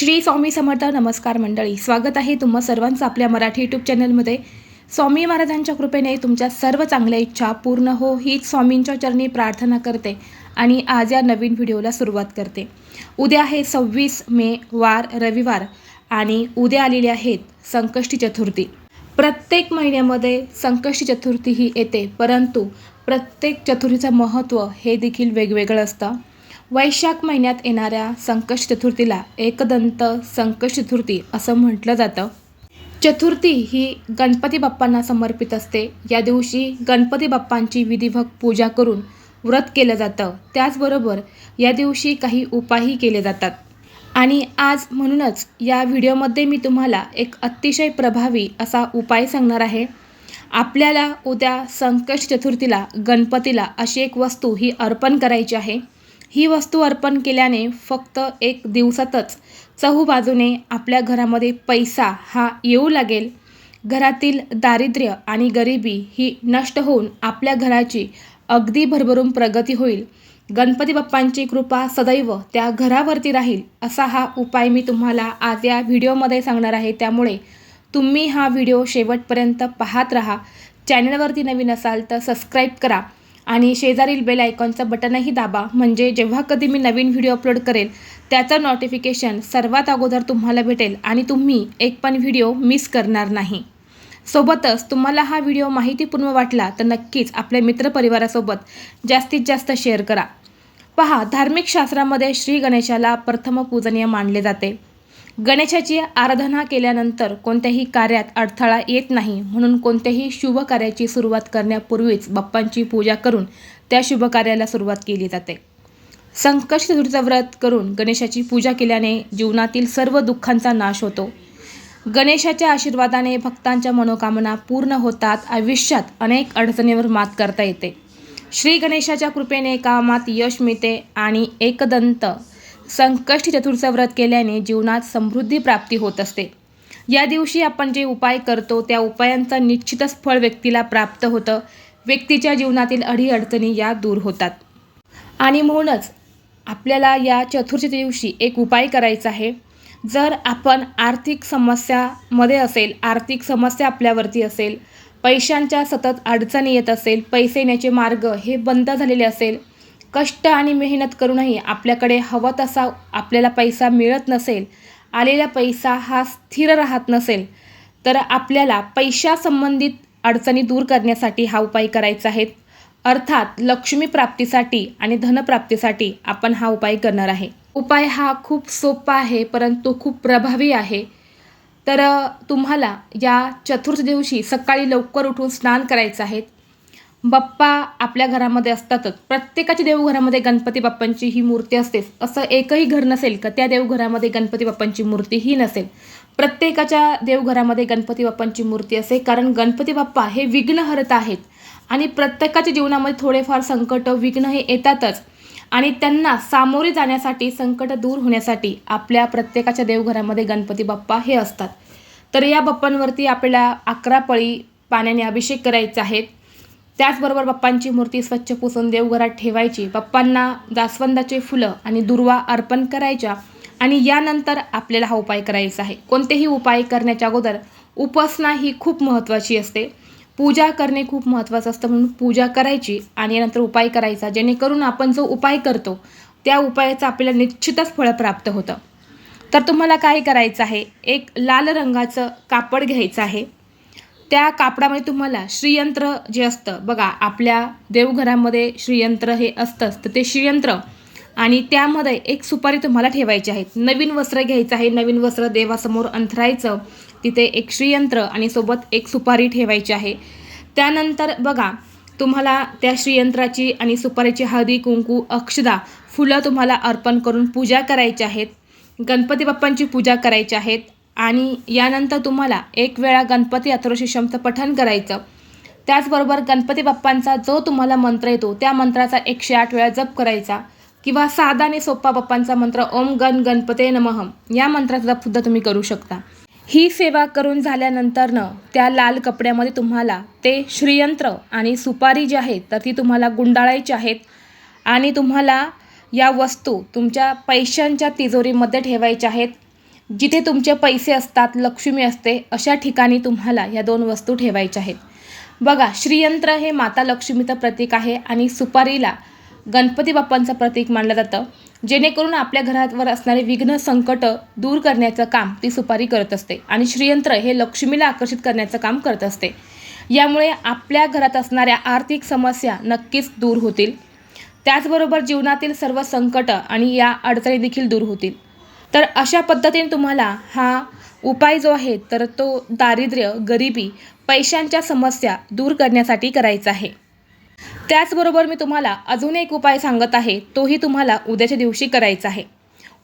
श्री स्वामी समर्थ नमस्कार मंडळी. स्वागत आहे तुम्हा सर्वांचं आपल्या मराठी यूट्यूब चॅनलमध्ये स्वामी महाराजांच्या कृपेने तुमच्या सर्व चांगल्या इच्छा पूर्ण हो हीच स्वामींच्या चरणी प्रार्थना करते आणि आज या नवीन व्हिडिओला सुरुवात करते. उद्या आहे सव्वीस मे वार रविवार आणि उद्या आलेले आहेत संकष्टी चतुर्थी. प्रत्येक महिन्यामध्ये संकष्टी चतुर्थी ही येते परंतु प्रत्येक चतुर्थीचं महत्त्व हे देखील वेगवेगळं असतं. वैशाख महिन्यात येणाऱ्या संकष्ट चतुर्थीला एकदंत संकष्ट चतुर्थी असं म्हटलं जातं. चतुर्थी ही गणपती बाप्पांना समर्पित असते. या दिवशी गणपती बाप्पांची विधिवक पूजा करून व्रत केलं जातं. त्याचबरोबर या दिवशी काही उपायही केले जातात. आणि आज म्हणूनच या व्हिडिओमध्ये मी तुम्हाला एक अतिशय प्रभावी असा उपाय सांगणार आहे. आपल्याला उद्या संकष्ट चतुर्थीला गणपतीला अशी एक वस्तू ही अर्पण करायची आहे. ही वस्तू अर्पण केल्याने फक्त एक दिवसातच चहूबाजूने आपल्या घरामध्ये पैसा हा येऊ लागेल. घरातील दारिद्र्य आणि गरिबी ही नष्ट होऊन आपल्या घराची अगदी भरभरून प्रगती होईल. गणपती बाप्पांची कृपा सदैव त्या घरावरती राहील असा हा उपाय मी तुम्हाला आज या व्हिडिओमध्ये सांगणार आहे. त्यामुळे तुम्ही हा व्हिडिओ शेवटपर्यंत पाहत राहा. चॅनलवरती नवीन असाल तर सबस्क्राईब करा. आणि शेजारील बेल आयकॉनचं बटनही दाबा. म्हणजे जेव्हा कधी मी नवीन व्हिडिओ अपलोड करेल त्याचं नोटिफिकेशन सर्वात अगोदर तुम्हाला भेटेल आणि तुम्ही एक पण व्हिडिओ मिस करणार नाही. सोबतच तुम्हाला हा व्हिडिओ माहितीपूर्ण वाटला तर नक्कीच आपल्या मित्रपरिवारासोबत जास्तीत जास्त शेअर करा. पहा धार्मिक शास्त्रामध्ये श्री गणेशाला प्रथम पूजनीय मानले जाते. गणेशाची आराधना केल्यानंतर कोणत्याही कार्यात अडथळा येत नाही म्हणून कोणत्याही शुभ कार्याची सुरुवात करण्यापूर्वीच बाप्पांची पूजा करून त्या शुभ कार्याला सुरुवात केली जाते. संकष्ट चतुर्थीचं व्रत करून गणेशाची पूजा केल्याने जीवनातील सर्व दुःखांचा नाश होतो. गणेशाच्या आशीर्वादाने भक्तांच्या मनोकामना पूर्ण होतात आयुष्यात अनेक अडचणीवर मात करता येते. श्री गणेशाच्या कृपेने कामात यश मिळते आणि एकदंत संकष्टी चतुर्थचं व्रत केल्याने जीवनात समृद्धी प्राप्ती होत असते. या दिवशी आपण जे उपाय करतो त्या उपायांचा निश्चितच फळ व्यक्तीला प्राप्त होतं. व्यक्तीच्या जीवनातील अडीअडचणी या दूर होतात. आणि म्हणूनच आपल्याला या चतुर्थी दिवशी एक उपाय करायचा आहे. जर आपण आर्थिक समस्यामध्ये असेल आर्थिक समस्या आपल्यावरती असेल पैशांच्या सतत अडचणी येत असेल पैसे येण्याचे मार्ग हे बंद झालेले असेल कष्ट आणि मेहनत करूनही आपल्याकडे हवं तसा आपल्याला पैसा मिळत नसेल आलेला पैसा हा स्थिर राहत नसेल तर आपल्याला पैशासंबंधित अडचणी दूर करण्यासाठी हा उपाय करायचा आहे. अर्थात लक्ष्मी प्राप्तीसाठी आणि धनप्राप्तीसाठी आपण हा उपाय करणार आहे. उपाय हा खूप सोपा आहे परंतु खूप प्रभावी आहे. तर तुम्हाला या चतुर्थ दिवशी सकाळी लवकर उठून स्नान करायचं आहे. बाप्पा आपल्या घरामध्ये असतातच. प्रत्येकाच्या देवघरामध्ये गणपती बाप्पांची ही मूर्ती असतेच. असं एकही घर नसेल का त्या देवघरामध्ये गणपती बाप्पांची मूर्ती ही नसेल. प्रत्येकाच्या देवघरामध्ये गणपती बाप्पांची मूर्ती असेल कारण गणपती बाप्पा हे विघ्नहरत आहेत. आणि प्रत्येकाच्या जीवनामध्ये थोडेफार संकट विघ्न हे येतातच. आणि त्यांना सामोरे जाण्यासाठी संकट दूर होण्यासाठी आपल्या प्रत्येकाच्या देवघरामध्ये गणपती बाप्पा हे असतात. तर या बाप्पांवरती आपल्याला अकरा पळी पाण्याने अभिषेक करायचा आहेत. त्याचबरोबर बाप्पांची मूर्ती स्वच्छ पुसून देवघरात ठेवायची. बाप्पांना जास्वंदाचे फुलं आणि दुर्वा अर्पण करायच्या आणि यानंतर आपल्याला हा उपाय करायचा आहे. कोणतेही उपाय करण्याच्या अगोदर उपासना ही खूप महत्त्वाची असते. पूजा करणे खूप महत्त्वाचं असतं म्हणून पूजा करायची आणि यानंतर उपाय करायचा. जेणेकरून आपण जो उपाय करतो त्या उपायाचं आपल्याला निश्चितच फळ प्राप्त होतं. तर तुम्हाला काय करायचं आहे? एक लाल रंगाचं कापड घ्यायचं आहे. त्या कापडामध्ये तुम्हाला श्रीयंत्र जे असतं बघा आपल्या देवघरामध्ये श्रीयंत्र हे असतंच तर ते श्रीयंत्र. आणि त्यामध्ये एक सुपारी तुम्हाला ठेवायची आहे. नवीन वस्त्र घ्यायचं आहे नवीन वस्त्र देवासमोर अंथरायचं तिथे एक श्रीयंत्र आणि सोबत एक सुपारी ठेवायची आहे. त्यानंतर बघा तुम्हाला त्या श्रीयंत्राची आणि सुपारीची हळदी कुंकू अक्षदा फुलं तुम्हाला अर्पण करून पूजा करायची आहेत. गणपती बाप्पांची पूजा करायची आहेत. आणि यानंतर तुम्हाला एक वेळा गणपती अथर्वशीर्षमचं पठण करायचं. त्याचबरोबर गणपती बाप्पांचा जो तुम्हाला मंत्र येतो त्या मंत्राचा एकशे आठ वेळा जप करायचा. किंवा साधा आणि सोप्पा बाप्पांचा मंत्र ओम गण गणपते नमहम या मंत्राचा सुद्धा तुम्ही करू शकता. ही सेवा करून झाल्यानंतरनं त्या लाल कपड्यामध्ये तुम्हाला ते श्रीयंत्र आणि सुपारी जी आहेत तर ती तुम्हाला गुंडाळायची आहेत. आणि तुम्हाला या वस्तू तुमच्या पैशांच्या तिजोरीमध्ये ठेवायच्या आहेत. जिथे तुमचे पैसे असतात लक्ष्मी असते अशा ठिकाणी तुम्हाला या दोन वस्तू ठेवायच्या आहेत. बघा श्रीयंत्र हे माता लक्ष्मीचं प्रतीक आहे आणि सुपारीला गणपती बाप्पांचं प्रतीक मानलं जातं. जेणेकरून आपल्या घरावर असणारे विघ्न संकट दूर करण्याचं काम ती सुपारी करत असते आणि श्रीयंत्र हे लक्ष्मीला आकर्षित करण्याचं काम करत असते. यामुळे आपल्या घरात असणाऱ्या आर्थिक समस्या नक्कीच दूर होतील. त्याचबरोबर जीवनातील सर्व संकट आणि या अडचणी देखील दूर होतील. तर अशा पद्धतीने तुम्हाला हा उपाय जो आहे तर तो दारिद्र्य गरिबी पैशांच्या समस्या दूर करण्यासाठी करायचा आहे. त्याचबरोबर मी तुम्हाला अजून एक उपाय सांगत आहे तोही तुम्हाला उद्याच्या दिवशी करायचा आहे.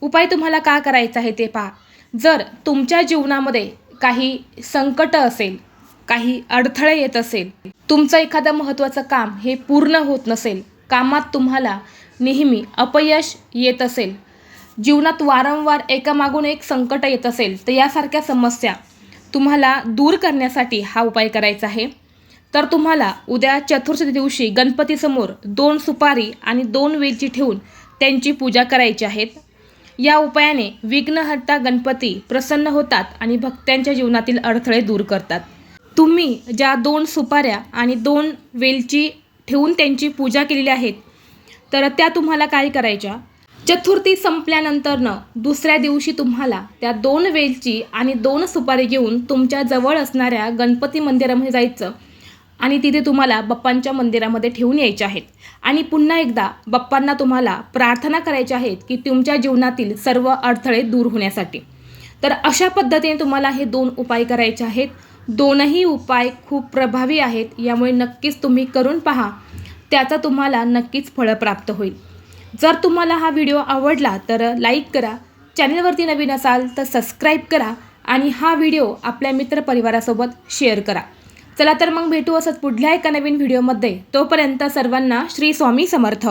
उपाय तुम्हाला का करायचा आहे ते पहा. जर तुमच्या जीवनामध्ये काही संकट असेल काही अडथळे येत असेल तुमचं एखादं महत्त्वाचं काम हे पूर्ण होत नसेल कामात तुम्हाला नेहमी अपयश येत असेल जीवनात वारंवार एकामागून एक संकट येत असेल तर यासारख्या समस्या तुम्हाला दूर करण्यासाठी हा उपाय करायचा आहे. तर तुम्हाला उद्या चतुर्थी दिवशी गणपतीसमोर दोन सुपारी आणि दोन वेलची ठेवून त्यांची पूजा करायची आहेत. या उपायाने विघ्नहर्ता गणपती प्रसन्न होतात आणि भक्तांच्या जीवनातील अडथळे दूर करतात. तुम्ही ज्या दोन सुपाऱ्या आणि दोन वेलची ठेवून त्यांची पूजा केलेली आहेत तर त्या तुम्हाला काय करायच्या? चतुर्थी संपल्यानंतरनं दुसऱ्या दिवशी तुम्हाला त्या दोन वेलची आणि दोन सुपारी घेऊन तुमच्या जवळ असणाऱ्या गणपती मंदिरामध्ये जायचं. आणि तिथे तुम्हाला बाप्पांच्या मंदिरामध्ये ठेवून यायचे आहेत. आणि पुन्हा एकदा बाप्पांना तुम्हाला प्रार्थना करायच्या आहेत की तुमच्या जीवनातील सर्व अडथळे दूर होण्यासाठी. तर अशा पद्धतीने तुम्हाला हे दोन उपाय करायचे आहेत. दोनही उपाय खूप प्रभावी आहेत. यामुळे नक्कीच तुम्ही करून पहा. त्याचा तुम्हाला नक्कीच फळं प्राप्त होईल. जर तुम्हाला हा व्हिडिओ आवडला तर लाईक करा. चॅनलवरती नवीन असाल तर सबस्क्राईब करा आणि हा व्हिडिओ आपल्या मित्रपरिवारासोबत शेअर करा. चला तर मग भेटू असंच पुढल्या एका नवीन व्हिडिओमध्ये. तोपर्यंत सर्वांना श्री स्वामी समर्थ.